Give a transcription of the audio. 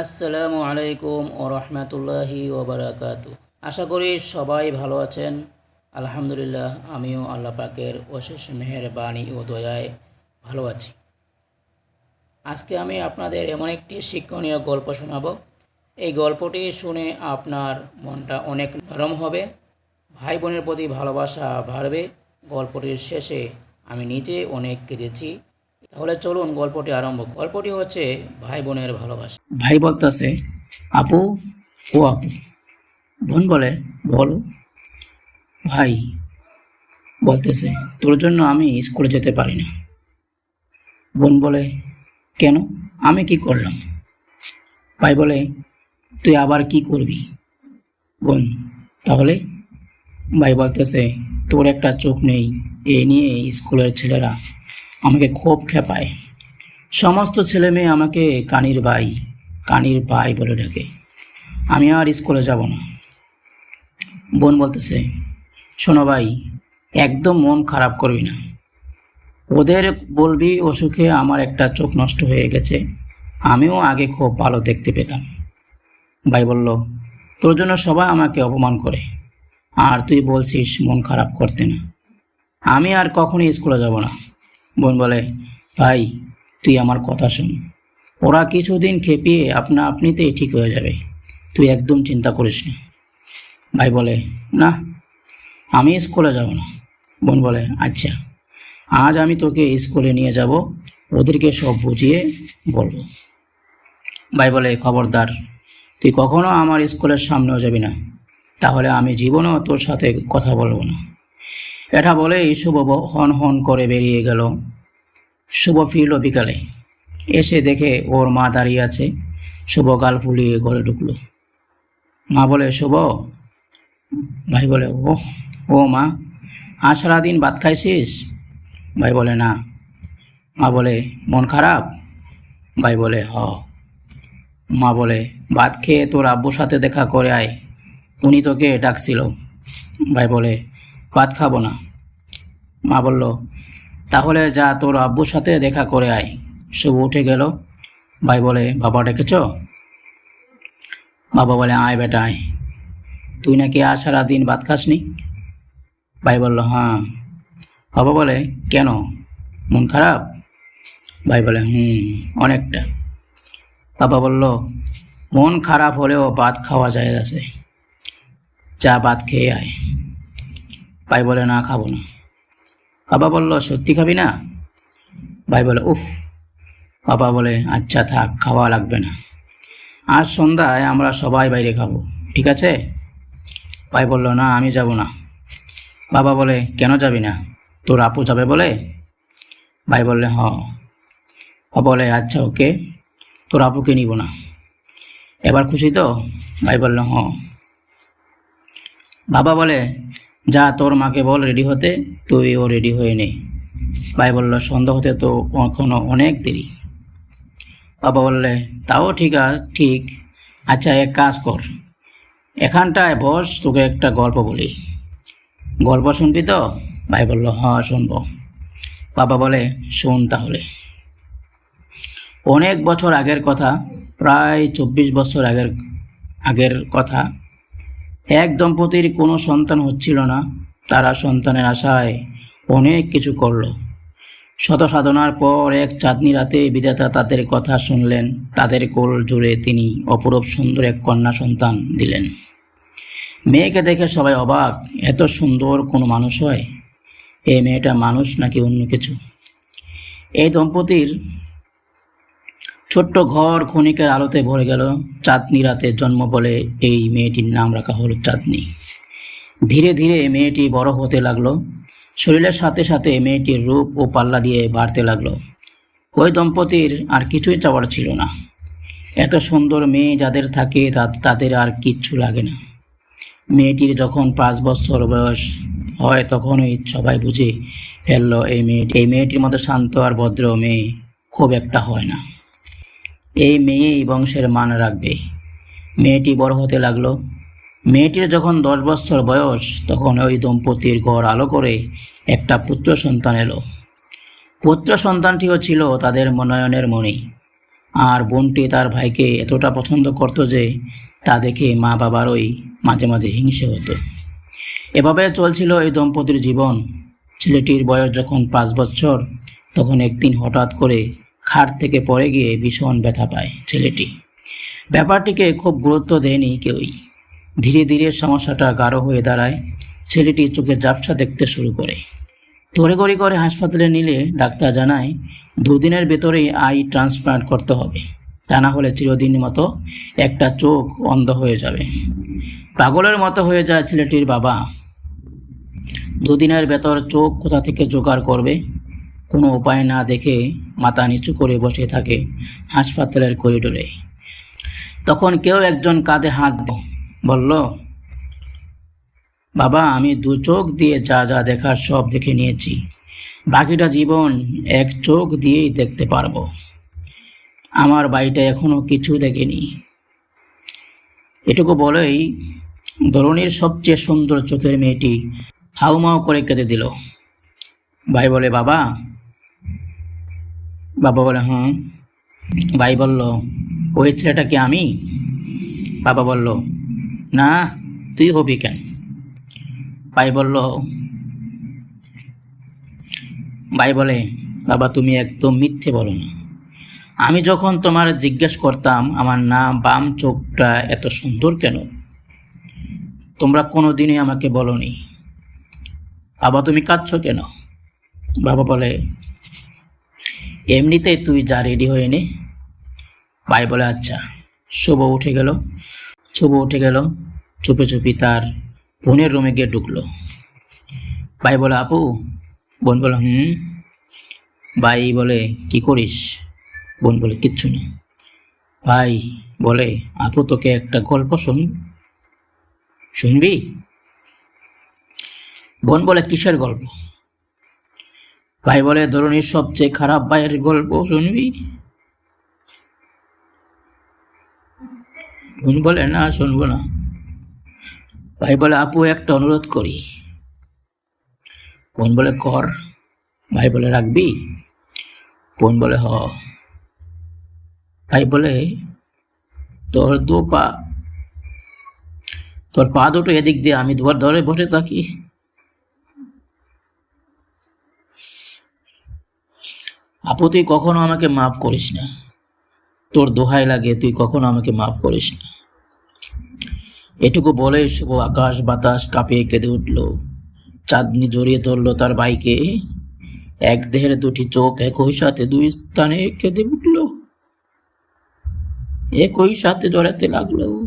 আসসালামু আলাইকুম ও রহমতুল্লাহি আশা করি সবাই ভালো আছেন। আলহামদুলিল্লাহ, আমিও আল্লাহ পাকের অশেষ মেহেরবানি ও দয়ায় ভালো আছি। আজকে আমি আপনাদের এমন একটি শিক্ষণীয় গল্প শোনাব। এই গল্পটি শুনে আপনার মনটা অনেক নরম হবে ভাই বোনের প্রতি ভালোবাসা বাড়বে। গল্পটির শেষে আমি নিজে অনেক কেঁদেছি। তাহলে চলুন গল্পটি আরম্ভ গল্পটি হচ্ছে ভাই বোনের ভালোবাসা। ভাই বলতেছে, আপু, ও আপু। বোন বলে, বল। ভাই বলতেছে, তোর জন্য আমি স্কুলে যেতে পারি না। বোন বলে, কেন? আমি কি করলাম? ভাই বলে, তুই আবার কি করবি? বোন, তাহলে? ভাই বলতেছে, তোর একটা চোখ নেই, এ নিয়ে স্কুলের ছেলেরা আমাকে খুব খেপায় সমস্ত ছেলে মেয়ে আমাকে কানির ভাই কানির ভাই বলে ডাকে। আমি আর স্কুলে যাব না। বোন বলতেছে, শোনো ভাই, একদম মন খারাপ করবি না। ওদের বলবি অসুখে আমার একটা চোখ নষ্ট হয়ে গেছে, আমিও আগে খুব ভালো দেখতে পেতাম। ভাই বলল, তোর জন্য সবাই আমাকে অপমান করে, আর তুই বলছিস মন খারাপ করতে না। আমি আর কখনই স্কুলে যাব না। বোন বলে, ভাই, তুই আমার কথা শোন। ওরা কিছুদিন খেপিয়ে আপনা আপনিতেই ঠিক হয়ে যাবে। তুই একদম চিন্তা করিস না। ভাই বলে, না, আমি স্কুলে যাব না। বোন বলে আচ্ছা আজ আমি তোকে স্কুলে নিয়ে যাব, ওদেরকে সব বুঝিয়ে বলব। ভাই বলে, খবরদার, তুই কখনো আমার স্কুলের সামনেও যাবি না। তাহলে আমি জীবনেও তোর সাথে কথা বলব না। এটা বলেই শুভ হন হন করে বেরিয়ে গেল। শুভ ফিরল বিকালে। এসে দেখে ওর মা দাঁড়িয়ে আছে। শুভ গাল ফুলিয়ে ঘরে ঢুকলো। মা বলে, শুভ। ভাই বলে ও ও মা, আজ সারাদিন ভাত খাইছিস? ভাই বলে, না। মা বলে, মন খারাপ? ভাই বলে, হ। মা বলে, ভাত খেয়ে তোর আব্বুর সাথে দেখা করে আয়। উনি তোকে ডাকছিল। ভাই বলে ভাত খাব না। মা বলল, তাহলে যা তোর আব্বুর সাথে দেখা করে আয়। শুভ উঠে গেল। ভাই বলে, বাবা ডেকেছ? বাবা বলে, আয় বেটা, আয়। তুই নাকি আজ সারাদিন ভাত খাসনি? ভাই বলল হ্যাঁ। বাবা বলে, কেন? মন খারাপ? ভাই বলে, হুম, অনেকটা। বাবা বলল, মন খারাপ হলেও ভাত খাওয়া যায় আছে। যা ভাত খেয়ে আয়। ভাই বলে না খাব না। বাবা বলল, সত্যি খাবি না? ভাই বলে, উফ। বাবা বলে আচ্ছা থাক, খাওয়া লাগবে না। আজ সন্ধ্যায় আমরা সবাই বাইরে খাব, ঠিক আছে? ভাই বলল, না, আমি যাব না। বাবা বলে, কেন যাবি না? তোর আপু যাবে বলে? ভাই বললে, হ। বলে আচ্ছা ওকে, তোর আপুকে নিব না। এবার খুশি তো? ভাই বলল, হ। বাবা বলে যা তোর মাকে বল রেডি হতে তুই ও রেডি হয়ে নে। ভাই বলল সন্ধ্যা হতে তো এখনও অনেক দেরি। বাবা বললে, তাও ঠিক ঠিক। আচ্ছা এক কাজ কর। এখানটায় বস, তোকে একটা গল্প বলি। গল্প শুনবি তো? ভাই বলল হ্যাঁ শুনব। বাবা বলে, শোন তাহলে। অনেক বছর আগের কথা, প্রায় চব্বিশ বছর আগের আগের কথা। এক দম্পতির কোনো সন্তান হচ্ছিল না, তারা সন্তানের আশায় অনেক কিছু করল। শত সাধনার পর এক চাঁদনি রাতে বিধাতা তাদের কথা শুনলেন। তাদের কোল জুড়ে তিনি অপরূপ সুন্দর এক কন্যা সন্তান দিলেন। মেয়েকে দেখে সবাই অবাক, এত সুন্দর কোনো মানুষ হয়? এই মেয়েটা মানুষ নাকি অন্য কিছু? এই দম্পতির ছোট্ট ঘর ক্ষণিকের আলোতে ভরে গেল চাঁদনি রাতে জন্ম বলে এই মেয়েটির নাম রাখা হলো চাঁদনি। ধীরে ধীরে মেয়েটি বড় হতে লাগল। শরীরের সাথে সাথে মেয়েটির রূপ ও পাল্লা দিয়ে বাড়তে লাগল। ওই দম্পতির আর কিছুই চাওয়ার ছিল না। এত সুন্দর মেয়ে যাদের থাকে তাদের আর কিচ্ছু লাগে না। মেয়েটির যখন পাঁচ বছর বয়স হয় তখনই সবাই বুঝে ফেলল, এই মেয়েটি এই মেয়েটির মতো শান্ত আর ভদ্র মেয়ে খুব একটা হয় না। এই মেয়েই বংশের মান রাখবে। মেয়েটি বড় হতে লাগল। মেয়েটির যখন দশ বছর বয়স, তখন ওই দম্পতির ঘর আলো করে একটা পুত্র সন্তান এলো। পুত্র সন্তানটিও ছিল তাদের মনয়নের মণি। আর বোনটি তার ভাইকে এতটা পছন্দ করতো যে তা দেখে মা বাবারই মাঝে মাঝে হিংসে হতো। এভাবে চলছিল এই দম্পতির জীবন। ছেলেটির বয়স যখন পাঁচ বছর, তখন একদিন হঠাৎ করে খাট থেকে পড়ে গিয়ে ভীষণ ব্যথা পায় ছেলেটি। ব্যাপারটিকে খুব গুরুত্ব দেয়নি কেউই। ধীরে ধীরে সমস্যাটা গাঢ় হয়ে দাঁড়ায় ছেলেটি চোখে ঝাপসা দেখতে শুরু করে। তড়িঘড়ি করে হাসপাতালে নিলে ডাক্তার জানায়, দুদিনের ভেতরেই আই ট্রান্সপ্লান্ট করতে হবে। তা না হলে চিরদিনের মতো একটা চোখ অন্ধ হয়ে যাবে। পাগলের মতো হয়ে যায় ছেলেটির বাবা। দুদিনের ভেতর চোখ কোথা থেকে জোগাড় করবে? কোনো উপায় না দেখে মাথা নিচু করে বসে থাকে হাসপাতালের করিডোরে। তখন কেউ একজন কাঁধে হাত বলল, বাবা, আমি দু চোখ দিয়ে যা যা দেখার সব দেখে নিয়েছি। বাকিটা জীবন এক চোখ দিয়েই দেখতে পারব। আমার বাড়িটা এখনও কিছু দেখেনি। এটুকু বলেই ধরনীর সবচেয়ে সুন্দর চোখের মেয়েটি হাউমাউ করে কেঁদে দিল। ভাই বলে, বাবা বাবা বলে হ্যাঁ ভাই বলল, ওই ছেলেটা কি আমি? বাবা বলল, না, তুই হবি কেন? ভাই বলল, ভাই বলে, বাবা তুমি একদম মিথ্যে বলো না। আমি যখন তোমার জিজ্ঞেস করতাম, আমার নাম বাম চোখটা এত সুন্দর কেন? তোমরা কোনো দিনই আমাকে বলনি। বাবা তুমি কাঁদছ কেন? বাবা বলে এমনিতেই তুই যা রেডি হয়ে নে। ভাই বলে আচ্ছা। শুভ উঠে গেল। শুভ উঠে গেল। চুপি চুপি তার বোনের রুমে গিয়ে ঢুকলো। ভাই বলে, আপু? বোন বলে, হুম। ভাই বলে, কি করিস? বোন বলে, কিচ্ছু না। ভাই বলে, আপু, তোকে একটা গল্প শুন শুনবি? বোন বলে, কিসের গল্প? ভাই বলে ধরনের সবচেয়ে খারাপ ভাইয়ের গল্প শুনবি? বোন বলে, না, শুনব না। ভাই বলে, আপু, একটা অনুরোধ করি। বোন বলে, কর। ভাই বলে, রাখবি? বোন বলে, হ। ভাই বলে, তোর দু পা, তোর পা দুটো এদিক দিয়ে, আমি দুবার ধরে বসে থাকি। আপু, তুই কখনো আমাকে মাফ করিস না। তোর দোহাই লাগে তুই কখনো আমাকে মাফ করিস না। এটুকু বলে শুভ আকাশ বাতাস কাঁপিয়ে কেঁদে উঠল। চাঁদনি জড়িয়ে ধরলো তার ভাইকে। এক দেহের দুটি চোখ একই সাথে দুই স্থানে কেঁদে উঠল। একই সাথে জড়াতে লাগল।